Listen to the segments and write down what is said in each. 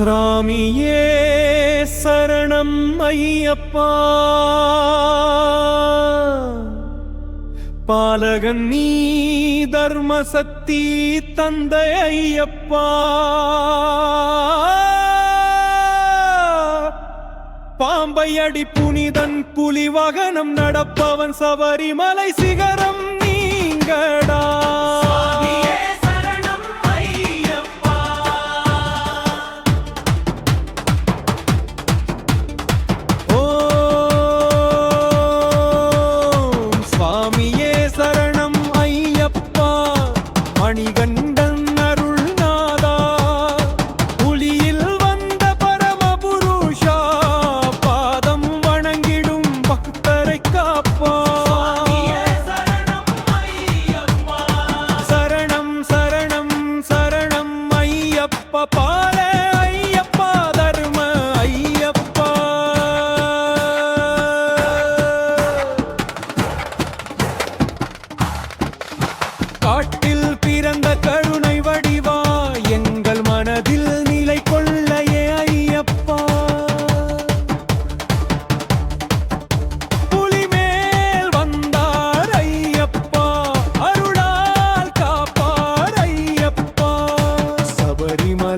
ஸ்ராமியே சரணம் ஐயப்பா. பாலகன் நீ தர்ம சக்தி தந்தை ஐயப்பா. பாம்பை அடி புனிதன் புலி வாகனம் நடப்பவன் சபரிமலை சிகரம் நீங்கடா.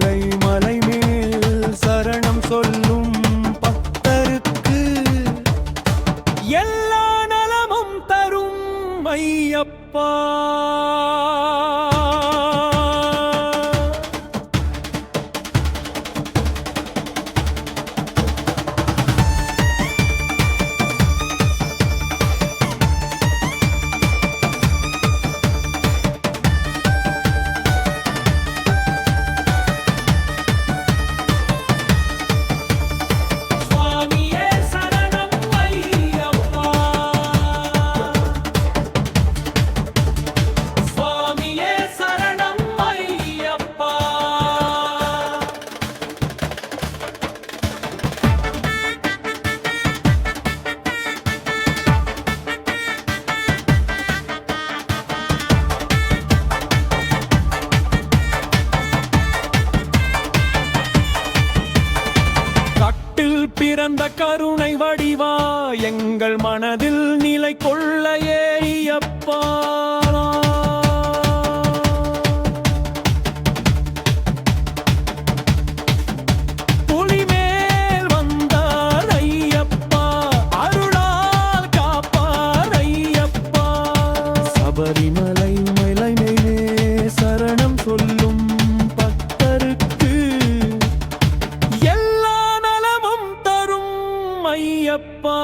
சபரிமலை மலை மேல் சரணம் சொல்லும் பக்தருக்கு எல்லா நலமும் தரும் ஐயப்பா. பிறந்த கருணை வடிவா எங்கள் மனதில் நிலை கொள்ள ஏறியப்பா. ஐயப்பா.